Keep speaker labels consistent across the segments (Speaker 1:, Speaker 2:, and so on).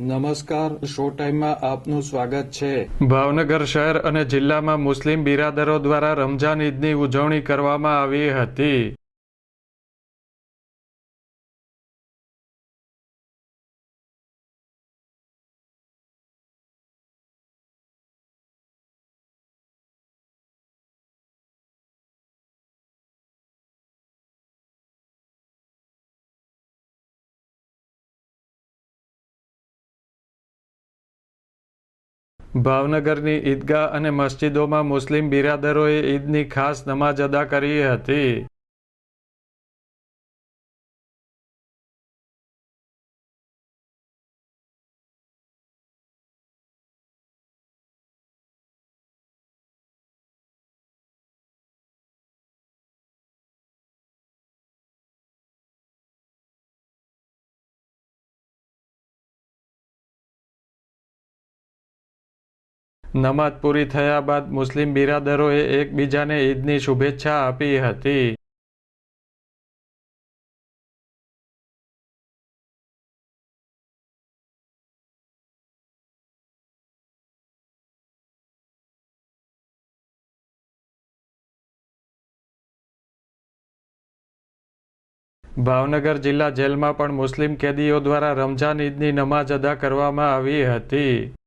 Speaker 1: નમસ્કાર, શો ટાઈમમાં આપનું સ્વાગત છે.
Speaker 2: ભાવનગર શહેર અને જિલ્લામાં મુસ્લિમ બિરાદરો દ્વારા રમઝાન ઈદની ઉજવણી કરવામાં આવી હતી. ભાવનગરની ઈદગાહ અને મસ્જિદોમાં મુસ્લિમ બિરાદરોએ ઈદની ખાસ નમાજ અદા કરી હતી. નમાજ પૂરી થયા બાદ મુસ્લિમ બિરાદરોએ એકબીજાને ઈદની શુભેચ્છા આપી હતી. ભાવનગર જિલ્લા જેલમાં પણ મુસ્લિમ કેદીઓ દ્વારા રમઝાન ઈદની નમાજ અદા કરવામાં આવી હતી.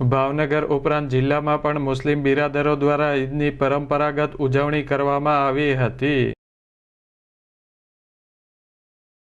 Speaker 2: ભાવનગર ઉપરાંત જિલ્લામાં પણ મુસ્લિમ બિરાદરો દ્વારા ઈદની પરંપરાગત ઉજવણી કરવામાં આવી હતી.